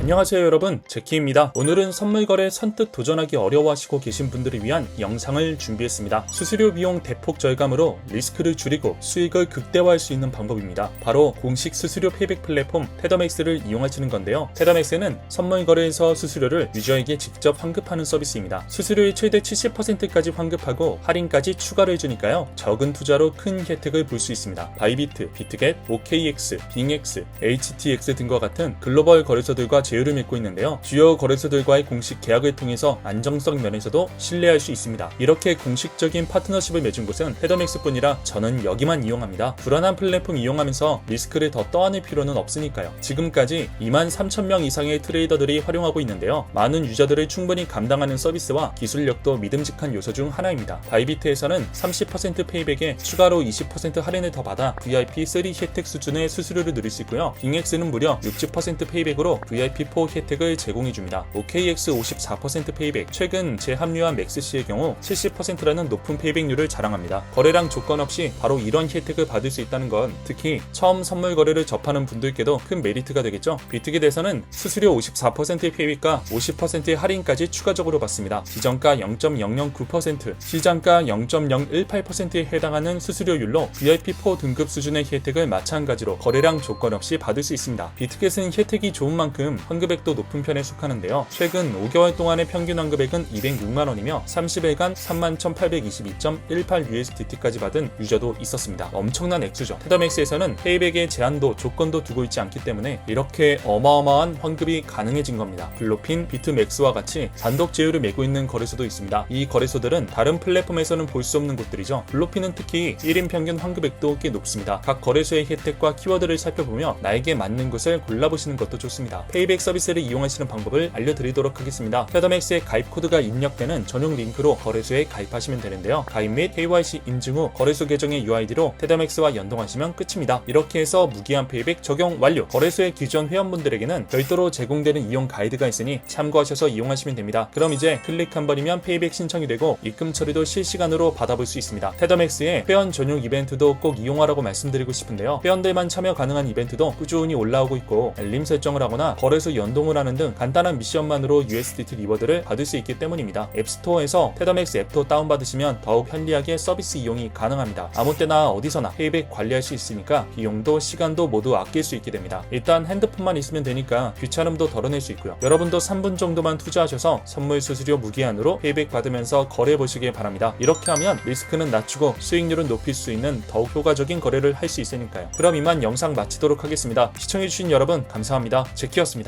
안녕하세요 여러분. 제키입니다. 오늘은 선물 거래 선뜻 도전하기 어려워하시고 계신 분들을 위한 영상을 준비했습니다. 수수료 비용 대폭 절감으로 리스크를 줄이고 수익을 극대화할 수 있는 방법입니다. 바로 공식 수수료 페이백 플랫폼 테더맥스를 이용하시는 건데요. 테더맥스는 선물 거래에서 수수료를 유저에게 직접 환급하는 서비스입니다. 수수료의 최대 70%까지 환급하고 할인까지 추가를 해주니까요. 적은 투자로 큰 혜택을 볼 수 있습니다. 바이비트, 비트겟, OKX, 빙X, HTX 등과 같은 글로벌 거래소들과 제휴를 맺고 있는데요. 주요 거래소들과의 공식 계약을 통해서 안정성 면에서도 신뢰할 수 있습니다. 이렇게 공식적인 파트너십을 맺은 곳은 헤더맥스뿐이라 저는 여기만 이용합니다. 불안한 플랫폼 이용하면서 리스크를 더 떠안을 필요는 없으니까요. 지금까지 2만 3천 명 이상의 트레이더들이 활용하고 있는데요. 많은 유저들을 충분히 감당하는 서비스와 기술력도 믿음직한 요소 중 하나입니다. 바이비트에서는 30% 페이백에 추가로 20% 할인을 더 받아 VIP 3 혜택 수준의 수수료를 누릴 수 있고요. 빙엑스는 무려 60% 페이백으로 VIP4 혜택을 제공해줍니다. OKX 54% 페이백, 최근 재합류한 맥스씨의 경우 70%라는 높은 페이백률을 자랑합니다. 거래량 조건 없이 바로 이런 혜택을 받을 수 있다는 건 특히 처음 선물 거래를 접하는 분들께도 큰 메리트가 되겠죠. 비트겟에서는 수수료 54%의 페이백과 50%의 할인까지 추가적으로 받습니다. 기정가 0.009%, 시장가 0.018%에 해당하는 수수료율로 VIP4 등급 수준의 혜택을 마찬가지로 거래량 조건 없이 받을 수 있습니다. 비트겟은 혜택이 좋은 만큼 환급액도 높은 편에 속하는데요. 최근 5개월 동안의 평균 환급액은 206만 원이며 30일간 31,822.18USDT까지 받은 유저도 있었습니다. 엄청난 액수죠. 테더맥스에서는 페이백의 제한도 조건도 두고 있지 않기 때문에 이렇게 어마어마한 환급이 가능해진 겁니다. 글로핀, 비트맥스와 같이 단독 제휴를 맺고 있는 거래소도 있습니다. 이 거래소들은 다른 플랫폼에서는 볼 수 없는 곳들이죠. 블로핀은 특히 1인 평균 환급액도 꽤 높습니다. 각 거래소의 혜택과 키워드를 살펴보며 나에게 맞는 것을 골라보시는 것도 좋습니다. 페이백 서비스를 이용하시는 방법을 알려드리도록 하겠습니다. 테더맥스의 가입 코드가 입력되는 전용 링크로 거래소에 가입하시면 되는데요. 가입 및 KYC 인증 후 거래소 계정의 UID로 테더맥스와 연동하시면 끝입니다. 이렇게 해서 무기한 페이백 적용 완료. 거래소의 기존 회원분들에게는 별도로 제공되는 이용 가이드가 있으니 참고하셔서 이용하시면 됩니다. 그럼 이제 클릭 한 번이면 페이백 신청이 되고 입금 처리도 실시간으로 받아볼 수 있습니다. 테더맥스의 회원 전용 이벤트도 꼭 이용하라고 말씀드리고 싶은데요. 회원들만 참여 가능한 이벤트도 꾸준히 올라오고 있고 알림 설정을 하거나 거래소 연동을 하는 등 간단한 미션만으로 USDT 리워드를 받을 수 있기 때문입니다. 앱스토어에서 테더맥스 앱도 다운받으시면 더욱 편리하게 서비스 이용이 가능합니다. 아무 때나 어디서나 페이백 관리할 수 있으니까 비용도 시간도 모두 아낄 수 있게 됩니다. 일단 핸드폰만 있으면 되니까 귀찮음도 덜어낼 수 있고요. 여러분도 3분 정도만 투자하셔서 선물 수수료 무기한으로 페이백 받으면서 거래해 보시길 바랍니다. 이렇게 하면 리스크는 낮추고 수익률은 높일 수 있는 더욱 효과적인 거래를 할 수 있으니까요. 그럼 이만 영상 마치도록 하겠습니다. 시청해주신 여러분 감사합니다. 제키였습니다.